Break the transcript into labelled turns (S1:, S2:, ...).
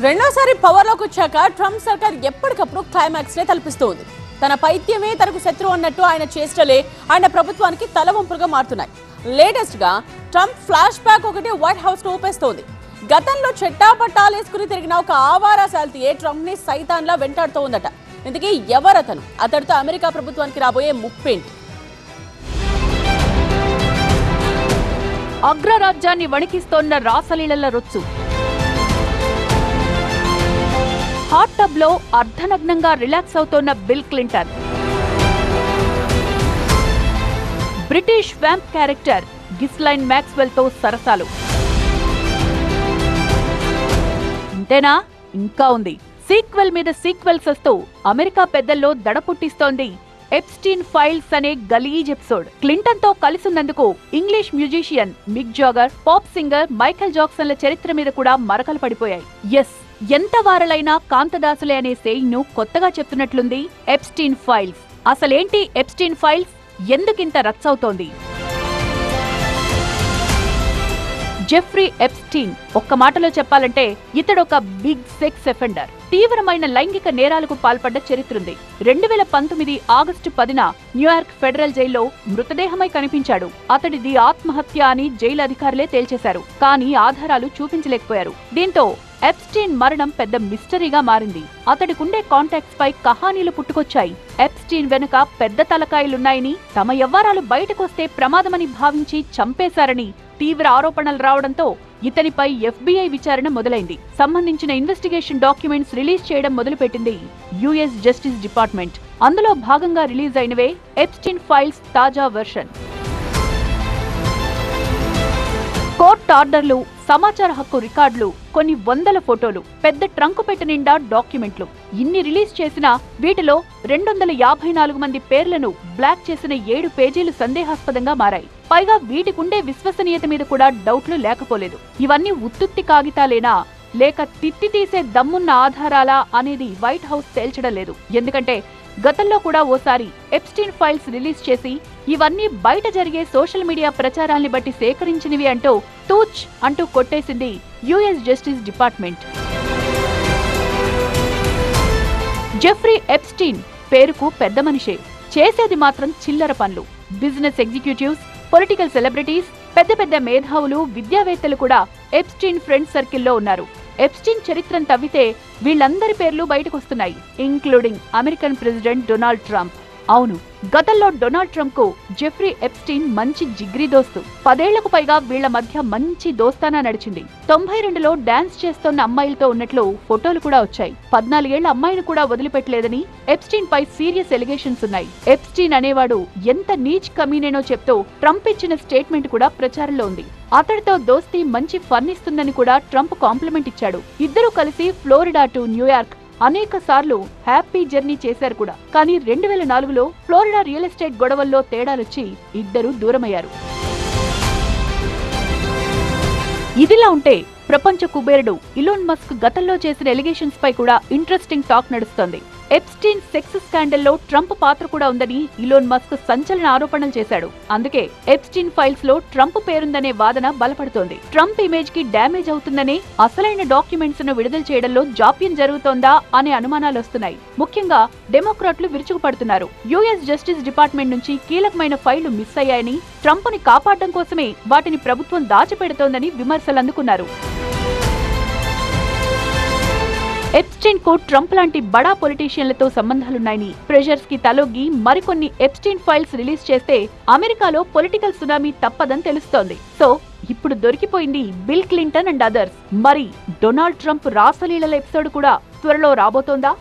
S1: రెండోసారి పవర్లోకి వచ్చాక ట్రంప్ సర్కార్ ఎప్పటికప్పుడు క్లైమాక్స్ నే తలపిస్తోంది. తన పైత్యమే తనకు శత్రువు అన్నట్టు ఆయన చేష్టలే ఆయన ప్రభుత్వానికి తలవంపులుగా మారుతున్నాయి. లేటెస్ట్గా ట్రంప్ ఫ్లాష్ బ్యాక్ ఒకటి వైట్ హౌస్ను ఊపేస్తోంది. గతంలో చెట్టా వేసుకుని తిరిగిన ఒక ఆవారా సాల్తీయే ట్రంప్ని సైతాన్లా వెంటాడుతూ ఉందట ఇందుకే ఎవరతను? అతడితో అమెరికా ప్రభుత్వానికి రాబోయే ముప్పేంటి?
S2: అగ్రరాజ్యాన్ని వణికిస్తోన్న రాసలీలల రొచ్చు. హాట్ టబ్లో అర్ధనగ్నంగా relax అవుతోన్న Bill Clinton. British vamp character Ghislaine మ్యాక్స్వెల్తో సరసాలు. ఇంతేనా? ఇంకా ఉంది. సీక్వెల్ మీద సీక్వెల్స్ వస్తూ అమెరికా పెద్దల్లో దడ పుట్టిస్తోంది ఎప్స్టీన్ ఫైల్స్ అనే గలీజ్ ఎపిసోడ్. క్లింటన్తో కలిసినందుకు English musician Mick Jagger pop singer Michael జాక్సన్ల చరిత్ర మీద కూడా మరకలు పడిపోయాయి. ఎస్ ఎంత వారలైనా కాంతదాసులే అనే సేయింగ్ కొత్తగా చెప్తున్నట్లుంది ఎప్స్టీన్ ఫైల్స్ అసలేంటి ఎప్స్టీన్ ఫైల్స్ ఎందుకింత రచ్చవుతోంది? జెఫ్రీ ఎప్స్టీన్ ఒక్క మాటలో చెప్పాలంటే ఇతడొక బిగ్ సెక్స్ ఎఫెండర్ తీవ్రమైన లైంగిక నేరాలకు పాల్పడ్డ చరిత్రుంది. రెండు వేల పంతొమ్మిది ఆగస్టు పదిన న్యూయార్క్ ఫెడరల్ జైల్లో మృతదేహమై కనిపించాడు. అతడిది ఆత్మహత్య అని జైలు అధికారులే తేల్చేశారు. కానీ ఆధారాలు చూపించలేకపోయారు. దీంతో ఎప్స్టీన్ మరణం పెద్ద మిస్టరీగా మారింది. అతడికుండే కాంటాక్ట్స్ పై కహానీలు పుట్టుకొచ్చాయి. ఎప్స్టీన్ వెనుక పెద్ద తలకాయలున్నాయని తమ వ్యవహారాలు బయటకొస్తే ప్రమాదమని భావించి చంపేశారని తీవ్ర ఆరోపణలు రావడంతో ఇతనిపై ఎఫ్బీఐ విచారణ మొదలైంది. సంబంధించిన ఇన్వెస్టిగేషన్ డాక్యుమెంట్స్ రిలీజ్ చేయడం మొదలుపెట్టింది యుఎస్ జస్టిస్ డిపార్ట్మెంట్. అందులో భాగంగా రిలీజ్ అయినవే ఎప్స్టిన్ ఫైల్స్ తాజా వెర్షన్. ఆర్డర్లు సమాచార హక్కు రికార్డులు కొన్ని వందల ఫోటోలు పెద్ద ట్రంకు పెట్ట నిండా డాక్యుమెంట్లు. ఇన్ని రిలీజ్ చేసినా వీటిలో రెండు వందల యాభై నాలుగు మంది పేర్లను బ్లాక్ చేసిన ఏడు పేజీలు సందేహాస్పదంగా మారాయి. పైగా వీటికుండే విశ్వసనీయత మీద కూడా డౌట్లు లేకపోలేదు. ఇవన్నీ ఉత్తుత్తి కాగితాలేనా? లేక తిత్తి తీసే దమ్మున్న ఆధారాలా అనేది వైట్ హౌస్ తేల్చడం లేదు. ఎందుకంటే గతంలో కూడా ఓసారి ఎప్స్టీన్ ఫైల్స్ రిలీజ్ చేసి ఇవన్నీ బయట జరిగే సోషల్ మీడియా ప్రచారాల్ని బట్టి సేకరించినవి అంటూ తూచ్ అంటూ కొట్టేసింది US justice department Jeffrey Epstein పేరుకు పెద్ద మనిషే. చేసేది మాత్రం చిల్లర పనులు. బిజినెస్ ఎగ్జిక్యూటివ్స్ పొలిటికల్ సెలబ్రిటీస్ పెద్ద పెద్ద మేధావులు విద్యావేత్తలు కూడా ఎప్స్టీన్ ఫ్రెండ్ సర్కిల్లో ఉన్నారు. ఎప్స్టిన్ చరిత్రను తవ్వితే వీళ్ళందరి పేర్లు బయటకొస్తున్నాయి including American president Donald Trump అవును గతంలో డొనాల్డ్ ట్రంప్కు జెఫ్రీ ఎప్స్టీన్ మంచి జిగ్రీ దోస్తు. పదేళ్ళకు పైగా వీళ్ళ మధ్య మంచి దోస్తానా నడిచింది. తొంభై రెండులో డాన్స్ చేస్తోన్న అమ్మాయిలతో ఉన్నట్లు ఫోటోలు కూడా వచ్చాయి. పద్నాలుగేళ్ళ అమ్మాయిని కూడా వదిలిపెట్టలేదని ఎప్స్టీన్ పై సీరియస్ ఎలిగేషన్స్ ఉన్నాయి. ఎప్స్టీన్ అనేవాడు ఎంత నీచ్ కమీనేనో చెప్తూ ట్రంప్ ఇచ్చిన స్టేట్మెంట్ కూడా ప్రచారంలో ఉంది. అతడితో దోస్తీ మంచి ఫన్ ఇస్తుందని కూడా ట్రంప్ కాంప్లిమెంట్ ఇచ్చాడు. ఇద్దరూ కలిసి ఫ్లోరిడా టు న్యూయార్క్ అనేక సార్లు హ్యాపీ జర్నీ చేశారు కూడా. కానీ రెండు వేల నాలుగులో ఫ్లోరిడా రియల్ ఎస్టేట్ గొడవల్లో తేడాలొచ్చి ఇద్దరు దూరమయ్యారు. ఇదిలా ఉంటే ప్రపంచ కుబేరుడు ఇలోన్ మస్క్ గతంలో చేసిన ఎలిగేషన్స్ పై కూడా ఇంట్రెస్టింగ్ టాక్ నడుస్తోంది. ఎప్స్టీన్ సెక్స్ స్కాండల్లో ట్రంప్ పాత్ర కూడా ఉందని ఇలోన్ మస్క్ సంచలన ఆరోపణలు చేశాడు. అందుకే ఎప్స్టీన్ ఫైల్స్లో ట్రంప్ పేరుందనే వాదన బలపడుతోంది. ట్రంప్ ఇమేజ్కి డ్యామేజ్ అవుతుందనే అసలైన డాక్యుమెంట్స్ను విడుదల చేయడంలో జాప్యం జరుగుతోందా అనే అనుమానాలు వస్తున్నాయి. ముఖ్యంగా డెమోక్రాట్లు విరుచుకుపడుతున్నారు. యుఎస్ జస్టిస్ డిపార్ట్మెంట్ నుంచి కీలకమైన ఫైళ్ళు మిస్ అయ్యాయని ట్రంప్ని కాపాడడం కోసమే వాటిని ప్రభుత్వం దాచిపెడుతోందని విమర్శలు అందుకున్నారు. ఎప్స్టీన్కు ట్రంప్ లాంటి బడా పొలిటీషియన్లతో సంబంధాలున్నాయని ప్రెషర్స్కి తలొగ్గి మరికొన్ని ఎప్స్టీన్ ఫైల్స్ రిలీజ్ చేస్తే అమెరికాలో పొలిటికల్ సునామీ తప్పదని తెలుస్తోంది. సో ఇప్పుడు దొరికిపోయింది బిల్ క్లింటన్ అండ్ అదర్స్ మరి డొనాల్డ్ ట్రంప్ రాసలీలల ఎపిసోడ్ కూడా త్వరలో రాబోతోందా?